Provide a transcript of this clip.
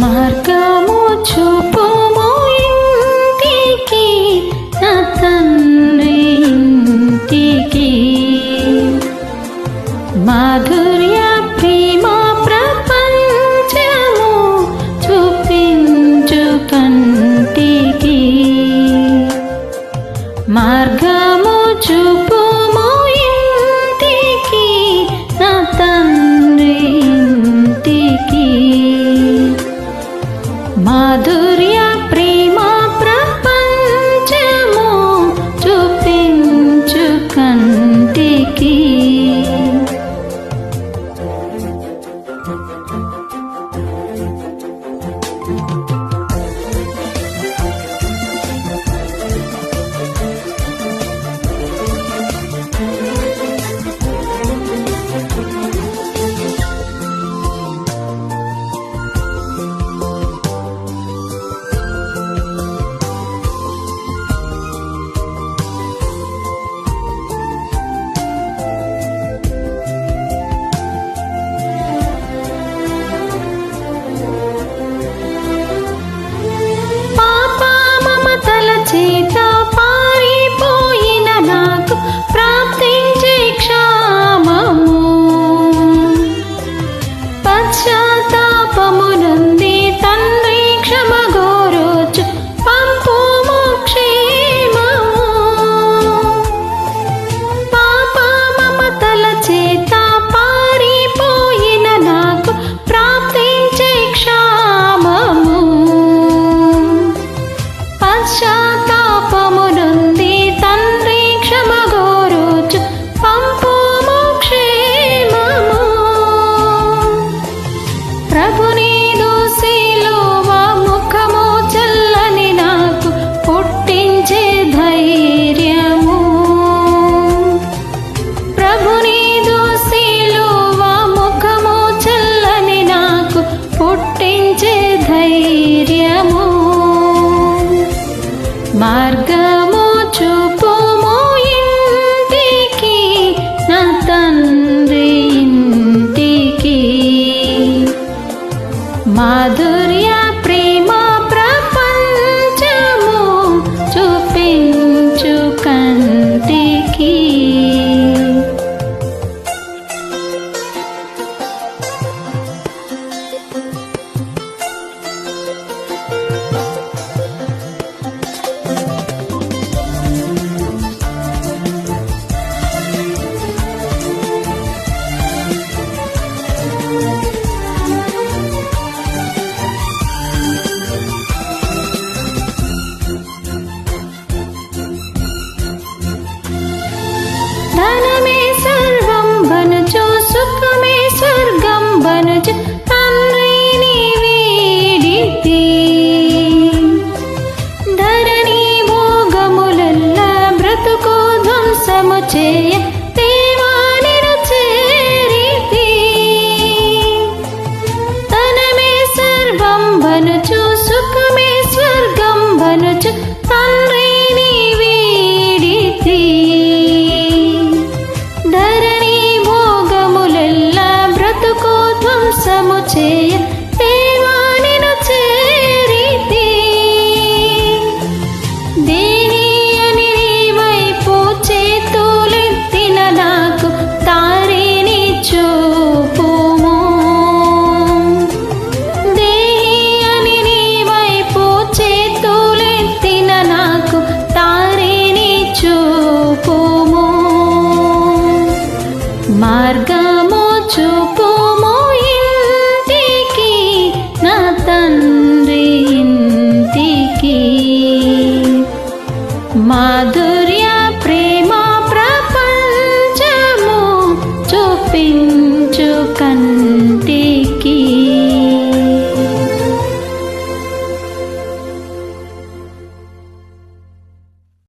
మార్గము చూపుము സ്വർഗം വനുജ ధ్వంసము చేయ దేవానిను చేరితే. దేని అని వైపు చేతులెత్తిన నాకు తారిని చూపుము. దేహి అని నీ వైపు చేతులెత్తిన నాకు తారిని చూపుము. మార్గము చూపు माध